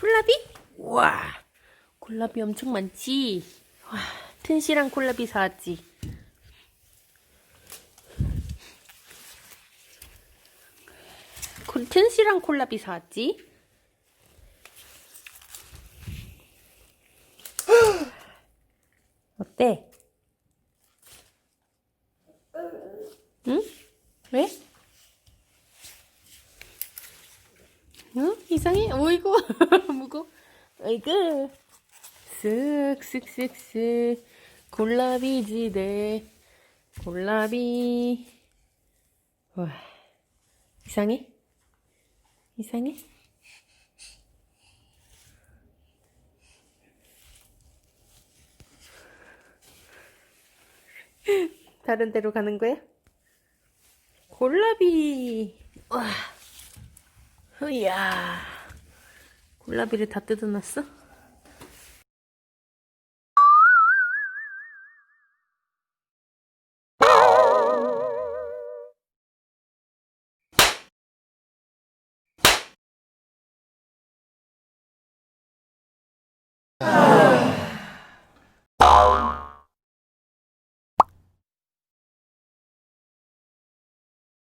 콜라비? 와, 콜라비 엄청 많지? 와, 튼실한 콜라비 사왔지? 콜- 튼실한 콜라비 사왔지? 어때? 응? 응? 이상해? 어이구, 무거. 어이구. 쓱쓱쓱쓱. 골라비 지대. 골라비. 와. 이상해? 이상해? 다른 데로 가는 거야? 골라비. 와. 이야. 골라비를 다 뜯어놨어?